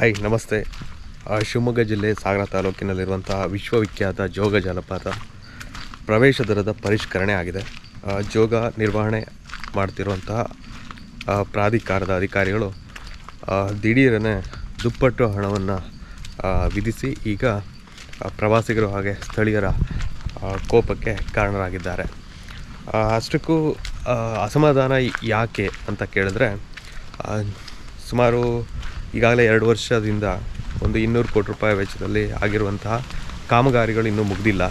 Hi ನಮಸ್ತೆ. ಶಿವಮೊಗ್ಗ ಜಿಲ್ಲೆ ಸಾಗರ ತಾಲೂಕಿನಲ್ಲಿರುವಂತಹ ವಿಶ್ವವಿಖ್ಯಾತ ಜೋಗ ಜಲಪಾತ ಪ್ರವೇಶ ದರದ ಪರಿಷ್ಕರಣೆ ಆಗಿದೆ. ಜೋಗ ನಿರ್ವಹಣೆ ಮಾಡ್ತಿರುವಂತಹ ಪ್ರಾಧಿಕಾರದ ಅಧಿಕಾರಿಗಳು ದಿಢೀರನೆ ದುಪ್ಪಟ್ಟು ಹಣವನ್ನು ವಿಧಿಸಿ ಈಗ ಪ್ರವಾಸಿಗರು ಹಾಗೆ ಸ್ಥಳೀಯರ ಕೋಪಕ್ಕೆ ಕಾರಣರಾಗಿದ್ದಾರೆ. ಅಷ್ಟಕ್ಕೂ ಅಸಮಾಧಾನ ಯಾಕೆ ಅಂತ ಕೇಳಿದ್ರೆ ಸುಮಾರು ಈಗಾಗಲೇ ಎರಡು ವರ್ಷದಿಂದ ಒಂದು ಇನ್ನೂರು ಕೋಟಿ ರೂಪಾಯಿ ವೆಚ್ಚದಲ್ಲಿ ಆಗಿರುವಂತಹ ಕಾಮಗಾರಿಗಳು ಇನ್ನೂ ಮುಗ್ದಿಲ್ಲ.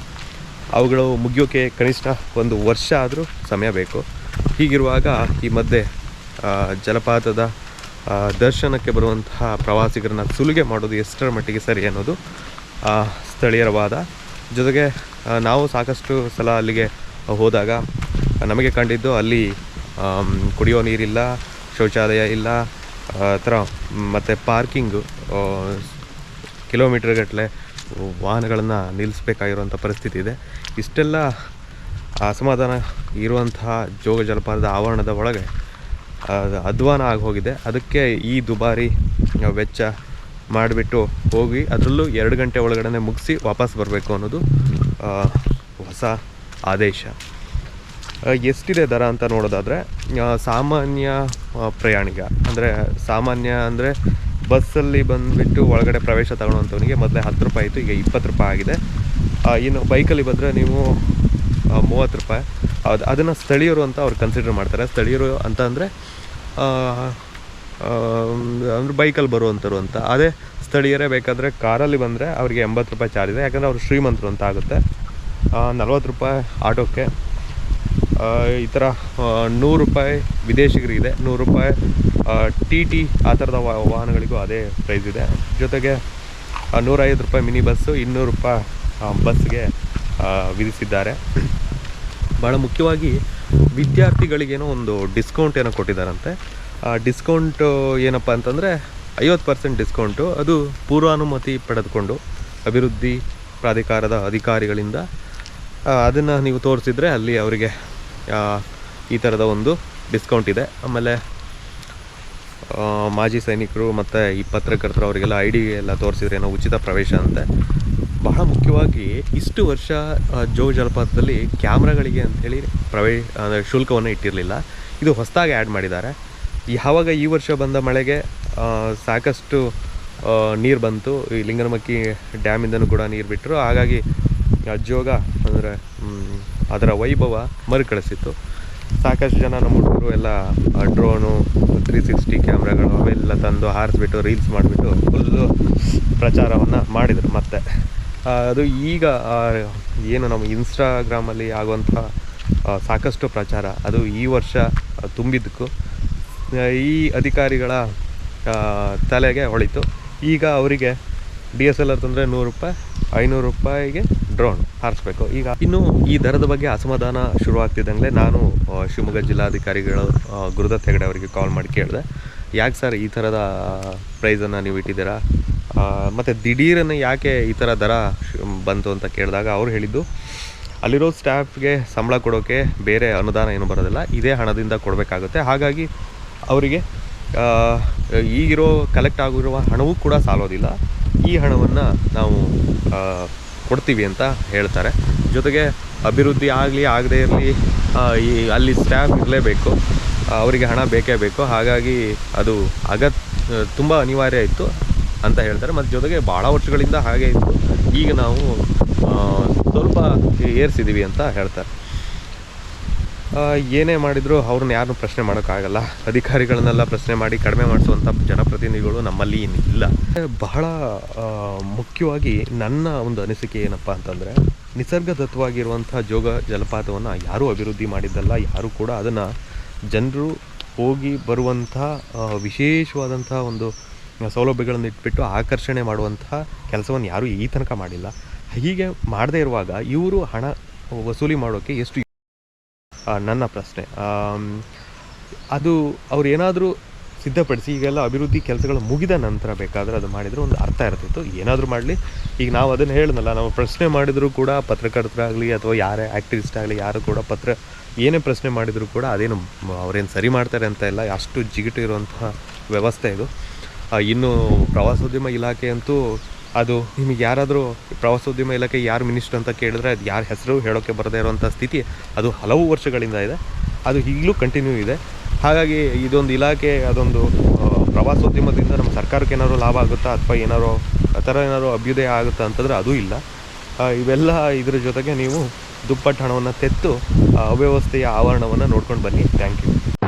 ಅವುಗಳು ಮುಗಿಯೋಕೆ ಕನಿಷ್ಠ ಒಂದು ವರ್ಷ ಆದರೂ ಸಮಯ ಬೇಕು. ಹೀಗಿರುವಾಗ ಈ ಮಧ್ಯೆ ಜಲಪಾತದ ದರ್ಶನಕ್ಕೆ ಬರುವಂತಹ ಪ್ರವಾಸಿಗರನ್ನ ಸುಲಿಗೆ ಮಾಡೋದು ಎಷ್ಟರ ಮಟ್ಟಿಗೆ ಸರಿ ಅನ್ನೋದು ಸ್ಥಳೀಯರ ವಾದ ಜೊತೆಗೆ ನಾವು ಸಾಕಷ್ಟು ಸಲ ಅಲ್ಲಿಗೆ ಹೋದಾಗ ನಮಗೆ ಕಂಡಿದ್ದು ಅಲ್ಲಿ ಕುಡಿಯೋ ನೀರಿಲ್ಲ, ಶೌಚಾಲಯ ಇಲ್ಲ ಥರ ಮತ್ತು ಪಾರ್ಕಿಂಗು ಕಿಲೋಮೀಟ್ರ್ಗಟ್ಟಲೆ ವಾಹನಗಳನ್ನು ನಿಲ್ಲಿಸ್ಬೇಕಾಗಿರುವಂಥ ಪರಿಸ್ಥಿತಿ ಇದೆ. ಇಷ್ಟೆಲ್ಲ ಅಸಮಾಧಾನ ಇರುವಂತಹ ಜೋಗ ಜಲಪಾತದ ಆವರಣದ ಒಳಗೆ ಅಧ್ವಾನ ಆಗಿ ಹೋಗಿದೆ ಅದಕ್ಕೆ ಈ ದುಬಾರಿ ವೆಚ್ಚ ಮಾಡಿಬಿಟ್ಟು ಹೋಗಿ, ಅದರಲ್ಲೂ ಎರಡು ಗಂಟೆ ಒಳಗಡೆ ಮುಗಿಸಿ ವಾಪಸ್ ಬರಬೇಕು ಅನ್ನೋದು ಹೊಸ ಆದೇಶ. ಎಷ್ಟಿದೆ ದರ ಅಂತ ನೋಡೋದಾದರೆ ಸಾಮಾನ್ಯ ಪ್ರಯಾಣಿಕ ಅಂದರೆ ಸಾಮಾನ್ಯ ಅಂದರೆ ಬಸ್ಸಲ್ಲಿ ಬಂದುಬಿಟ್ಟು ಒಳಗಡೆ ಪ್ರವೇಶ ತಗೊಳ್ಳೋವಂಥವನಿಗೆ ಮೊದಲೇ ಹತ್ತು ರೂಪಾಯಿ ಇತ್ತು ಈಗ ಇಪ್ಪತ್ತು ರೂಪಾಯಿ ಆಗಿದೆ. ಇನ್ನು ಬೈಕಲ್ಲಿ ಬಂದರೆ ನೀವು ಮೂವತ್ತು ರೂಪಾಯಿ. ಅದು, ಅದನ್ನು ಸ್ಥಳೀಯರು ಅಂತ ಅವ್ರು ಕನ್ಸಿಡರ್ ಮಾಡ್ತಾರೆ. ಸ್ಥಳೀಯರು ಅಂತ ಅಂದರೆ ಅಂದರೆ ಬೈಕಲ್ಲಿ ಬರುವಂಥರು ಅಂತ. ಅದೇ ಸ್ಥಳೀಯರೇ ಬೇಕಾದರೆ ಕಾರಲ್ಲಿ ಬಂದರೆ ಅವರಿಗೆ ಎಂಬತ್ತು ರೂಪಾಯಿ ಚಾರ್ಜ್ ಇದೆ. ಯಾಕಂದರೆ ಅವರು ಶ್ರೀಮಂತರು ಅಂತ ಆಗುತ್ತೆ. ನಲ್ವತ್ತು ರೂಪಾಯಿ ಆಟೋಕ್ಕೆ ಈ ಥರ ನೂರು ರೂಪಾಯಿ ವಿದೇಶಿಗರಿಗಿದೆ, ನೂರು ರೂಪಾಯಿ ಟಿ ಟಿ ಆ ಥರದ ವಾಹನಗಳಿಗೂ ಅದೇ ಪ್ರೈಸ್ ಇದೆ. ಜೊತೆಗೆ ನೂರೈವತ್ತು ರೂಪಾಯಿ ಮಿನಿ ಬಸ್ಸು ಇನ್ನೂರು ರೂಪಾಯಿ ಬಸ್ಗೆ ವಿಧಿಸಿದ್ದಾರೆ. ಭಾಳ ಮುಖ್ಯವಾಗಿ ವಿದ್ಯಾರ್ಥಿಗಳಿಗೇನೋ ಒಂದು ಡಿಸ್ಕೌಂಟ್ ಏನೋ ಕೊಟ್ಟಿದ್ದಾರಂತೆ. ಆ ಡಿಸ್ಕೌಂಟು ಏನಪ್ಪ ಅಂತಂದರೆ, ಐವತ್ತು ಪರ್ಸೆಂಟ್ ಡಿಸ್ಕೌಂಟು ಅದು ಪೂರ್ವಾನುಮತಿ ಪಡೆದುಕೊಂಡು ಅಭಿವೃದ್ಧಿ ಪ್ರಾಧಿಕಾರದ ಅಧಿಕಾರಿಗಳಿಂದ ಅದನ್ನು ನೀವು ತೋರಿಸಿದರೆ ಅಲ್ಲಿ ಅವರಿಗೆ ಈ ಥರದ ಒಂದು ಡಿಸ್ಕೌಂಟ್ ಇದೆ. ಆಮೇಲೆ ಮಾಜಿ ಸೈನಿಕರು ಮತ್ತು ಈ ಪತ್ರಕರ್ತರು ಅವರಿಗೆಲ್ಲ ಐ ಡಿ ಎಲ್ಲ ತೋರಿಸಿದ್ರೆ ಏನೋ ಉಚಿತ ಪ್ರವೇಶ ಅಂತೆ. ಬಹಳ ಮುಖ್ಯವಾಗಿ ಇಷ್ಟು ವರ್ಷ ಜೋ ಜಲಪಾತದಲ್ಲಿ ಕ್ಯಾಮ್ರಾಗಳಿಗೆ ಅಂಥೇಳಿ ಪ್ರವೇಶ ಅಂದರೆ ಶುಲ್ಕವನ್ನು ಇಟ್ಟಿರಲಿಲ್ಲ. ಇದು ಹೊಸದಾಗಿ ಆ್ಯಡ್ ಮಾಡಿದ್ದಾರೆ. ಯಾವಾಗ ಈ ವರ್ಷ ಬಂದ ಮಳೆಗೆ ಸಾಕಷ್ಟು ನೀರು ಬಂತು. ಈ ಲಿಂಗನಮಕ್ಕಿ ಡ್ಯಾಮಿಂದನೂ ಕೂಡ ನೀರು ಬಿಟ್ಟರು ಹಾಗಾಗಿ ಜೋಗ ಅಂದರೆ ಅದರ ವೈಭವ ಮರುಕಳಿಸಿತ್ತು. ಸಾಕಷ್ಟು ಜನ ನಮ್ಮ ಹುಡುಗರು ಎಲ್ಲ ಡ್ರೋನು ತ್ರೀ ಸಿಕ್ಸ್ಟಿ ಕ್ಯಾಮ್ರಾಗಳು ಅವೆಲ್ಲ ತಂದು ಹಾರಿಸ್ಬಿಟ್ಟು ರೀಲ್ಸ್ ಮಾಡಿಬಿಟ್ಟು ಫುಲ್ಲು ಪ್ರಚಾರವನ್ನು ಮಾಡಿದರು ಮತ್ತೆ. ಅದು ಈಗ ಏನು ನಮ್ಮ ಇನ್ಸ್ಟಾಗ್ರಾಮಲ್ಲಿ ಆಗುವಂಥ ಸಾಕಷ್ಟು ಪ್ರಚಾರ. ಅದು ಈ ವರ್ಷ ತುಂಬಿದ್ದಕ್ಕೂ. ಈ ಅಧಿಕಾರಿಗಳ ತಲೆಗೆ ಹೊಳಿತು. ಈಗ ಅವರಿಗೆ ಡಿ ಎಸ್ ಎಲ್ ಆರ್ ತಂದರೆ ನೂರು ರೂಪಾಯಿ, ಐನೂರು ರೂಪಾಯಿಗೆ ಡ್ರೋನ್ ಹಾರಿಸ್ಬೇಕು. ಈಗ ಇನ್ನು ಈ ದರದ ಬಗ್ಗೆ ಅಸಮಾಧಾನ ಶುರುವಾಗ್ತಿದ್ದಂಗೆ ನಾನು ಶಿವಮೊಗ್ಗ ಜಿಲ್ಲಾಧಿಕಾರಿಗಳು ಗುರುದತ್ ಹೆಗಡೆ ಅವರಿಗೆ ಕಾಲ್ ಮಾಡಿ ಕೇಳಿದೆ. ಯಾಕೆ ಸರ್ ಈ ಥರದ ಪ್ರೈಸನ್ನು ನೀವು ಇಟ್ಟಿದ್ದೀರಾ? ಮತ್ತು ದಿಢೀರನ್ನು ಯಾಕೆ ಈ ಥರ ದರ ಬಂತು ಅಂತ ಕೇಳಿದಾಗ ಅವ್ರು ಹೇಳಿದ್ದು, ಅಲ್ಲಿರೋ ಸ್ಟಾಫ್ಗೆ ಸಂಬಳ ಕೊಡೋಕ್ಕೆ ಬೇರೆ ಅನುದಾನ ಏನು ಬರೋದಿಲ್ಲ, ಇದೇ ಹಣದಿಂದ ಕೊಡಬೇಕಾಗುತ್ತೆ. ಹಾಗಾಗಿ ಅವರಿಗೆ ಈಗಿರೋ ಕಲೆಕ್ಟ್ ಆಗಿರುವ ಹಣವೂ ಕೂಡ ಸಾಲೋದಿಲ್ಲ. ಈ ಹಣವನ್ನು ನಾವು ಕೊಡ್ತೀವಿ ಅಂತ ಹೇಳ್ತಾರೆ. ಜೊತೆಗೆ ಅಭಿವೃದ್ಧಿ ಆಗಲಿ, ಆಗದೇ ಇರಲಿ ಈ, ಅಲ್ಲಿ ಸ್ಟಾಫ್ ಇರಲೇಬೇಕು ಅವರಿಗೆ ಹಣ ಬೇಕೇ ಬೇಕು. ಹಾಗಾಗಿ ಅದು ಅಗತ್ ತುಂಬ ಅನಿವಾರ್ಯ ಇತ್ತು ಅಂತ ಹೇಳ್ತಾರೆ. ಮತ್ತು ಜೊತೆಗೆ ಭಾಳ ವರ್ಷಗಳಿಂದ ಹಾಗೆ ಇತ್ತು. ಈಗ ನಾವು ಸ್ವಲ್ಪ ಏರಿಸಿದ್ದೀವಿ ಅಂತ ಹೇಳ್ತಾರೆ. ಏನೇ ಮಾಡಿದರೂ ಅವ್ರನ್ನ ಯಾರನ್ನೂ ಪ್ರಶ್ನೆ ಮಾಡೋಕ್ಕಾಗಲ್ಲ. ಅಧಿಕಾರಿಗಳನ್ನೆಲ್ಲ ಪ್ರಶ್ನೆ ಮಾಡಿ ಕಡಿಮೆ ಮಾಡಿಸುವಂಥ ಜನಪ್ರತಿನಿಧಿಗಳು ನಮ್ಮಲ್ಲಿ ಇಲ್ಲ. ಬಹಳ ಮುಖ್ಯವಾಗಿ ನನ್ನ ಒಂದು ಅನಿಸಿಕೆ ಏನಪ್ಪ ಅಂತಂದರೆ, ನಿಸರ್ಗದತ್ತವಾಗಿರುವಂಥ ಜೋಗ ಜಲಪಾತವನ್ನು ಯಾರೂ ಅಭಿವೃದ್ಧಿ ಮಾಡಿದ್ದಲ್ಲ, ಯಾರೂ ಕೂಡ ಅದನ್ನು ಜನರು ಹೋಗಿ ಬರುವಂಥ ವಿಶೇಷವಾದಂಥ ಒಂದು ಸೌಲಭ್ಯಗಳನ್ನು ಇಟ್ಬಿಟ್ಟು ಆಕರ್ಷಣೆ ಮಾಡುವಂಥ ಕೆಲಸವನ್ನು ಯಾರೂ ಈ ತನಕ ಮಾಡಿಲ್ಲ. ಹೀಗೆ ಮಾಡದೇ ಇರುವಾಗ ಇವರು ಹಣ ವಸೂಲಿ ಮಾಡೋಕ್ಕೆ ಎಷ್ಟು ನನ್ನ ಪ್ರಶ್ನೆ. ಅದು ಅವ್ರು ಏನಾದರೂ ಸಿದ್ಧಪಡಿಸಿ ಈಗೆಲ್ಲ ಅಭಿವೃದ್ಧಿ ಕೆಲಸಗಳು ಮುಗಿದ ನಂತರ ಬೇಕಾದರೆ ಅದು ಮಾಡಿದರೆ ಒಂದು ಅರ್ಥ ಇರ್ತಿತ್ತು. ಏನಾದರೂ ಮಾಡಲಿ. ಈಗ ನಾವು ಅದನ್ನು ಹೇಳಿದ್ನಲ್ಲ ನಾವು ಪ್ರಶ್ನೆ ಮಾಡಿದರೂ ಕೂಡ ಪತ್ರಕರ್ತರಾಗಲಿ ಅಥವಾ ಯಾರೇ ಆ್ಯಕ್ಟಿವಿಸ್ಟ್ ಆಗಲಿ ಯಾರು ಕೂಡ ಪತ್ರ ಏನೇ ಪ್ರಶ್ನೆ ಮಾಡಿದರೂ ಕೂಡ ಅದೇನು ಅವ್ರೇನು ಸರಿ ಮಾಡ್ತಾರೆ ಅಂತ ಇಲ್ಲ. ಅಷ್ಟು ಜಿಗಿಟು ಇರುವಂತಹ ವ್ಯವಸ್ಥೆ ಇದು. ಇನ್ನು ಪ್ರವಾಸೋದ್ಯಮ ಇಲಾಖೆ ಅಂತೂ ಅದು ನಿಮಗೆ ಯಾರಾದರೂ ಪ್ರವಾಸೋದ್ಯಮ ಇಲಾಖೆ ಯಾರು ಮಿನಿಸ್ಟರ್ ಅಂತ ಕೇಳಿದ್ರೆ ಅದು ಯಾರ ಹೆಸರು ಹೇಳೋಕ್ಕೆ ಬರದೇ ಇರುವಂಥ ಸ್ಥಿತಿ ಅದು ಹಲವು ವರ್ಷಗಳಿಂದ ಇದೆ. ಅದು ಈಗಲೂ ಕಂಟಿನ್ಯೂ ಇದೆ. ಹಾಗಾಗಿ ಇದೊಂದು ಇಲಾಖೆ, ಅದೊಂದು ಪ್ರವಾಸೋದ್ಯಮದಿಂದ ನಮ್ಮ ಸರ್ಕಾರಕ್ಕೆ ಏನಾದ್ರು ಲಾಭ ಆಗುತ್ತಾ ಅಥವಾ ಏನಾದ್ರು, ಆ ಥರ ಏನಾದ್ರು ಅಭ್ಯುದಯ ಆಗುತ್ತಾ ಅಂತಂದರೆ ಅದೂ ಇಲ್ಲ. ಇವೆಲ್ಲ ಇದರ ಜೊತೆಗೆ ನೀವು ದುಪ್ಪಟ್ಟು ಹಣವನ್ನು ತೆತ್ತು ಅವ್ಯವಸ್ಥೆಯ ಆವರಣವನ್ನು ನೋಡ್ಕೊಂಡು ಬನ್ನಿ. Thank you